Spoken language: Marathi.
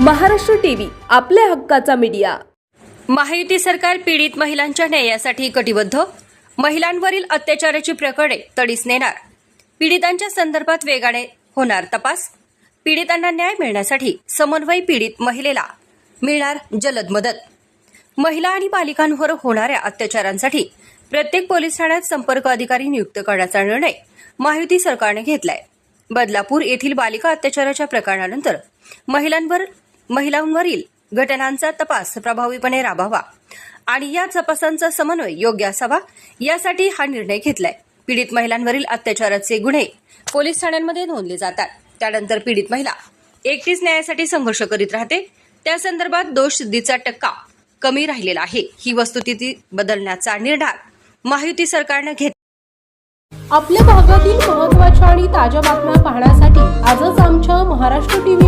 महाराष्ट्र टीव्ही आपल्या हक्काचा मीडिया. महायुती सरकार पीडित महिलांच्या न्यायासाठी कटिबद्ध? महिलांवरील अत्याचाराची प्रकरणे तडीस नेणार. पीडितांच्या संदर्भात वेगाने होणार तपास. पीडितांना न्याय मिळण्यासाठी समन्वय पीडित महिलेला मिळणार जलद मदत. महिला आणि बालिकांवर होणाऱ्या अत्याचारांसाठी प्रत्येक पोलीस ठाण्यात संपर्क अधिकारी नियुक्त करण्याचा निर्णय महायुती सरकारने घेतलाय. बदलापूर येथील बालिका अत्याचाराच्या प्रकरणानंतर महिलांवर महिलांवरील घटनांचा तपास प्रभावीपणे राबावा आणि या तपासांचा समन्वय योग्य असावा यासाठी हा निर्णय घेतलाय. पीडित महिलांवरील अत्याचाराचे गुन्हे पोलीस ठाण्यांमध्ये नोंदले जातात. त्यानंतर पीडित महिला एकटीच न्यायासाठी संघर्ष करीत राहते. त्या संदर्भात दोष टक्का कमी राहिलेला आहे. ही वस्तुस्थिती बदलण्याचा निर्धार महायुती सरकारनं घेत आपल्या भागातील महत्त्वाच्या आणि ताज्या बातम्या पाहण्यासाठी आजच आमच्या महाराष्ट्र टीव्ही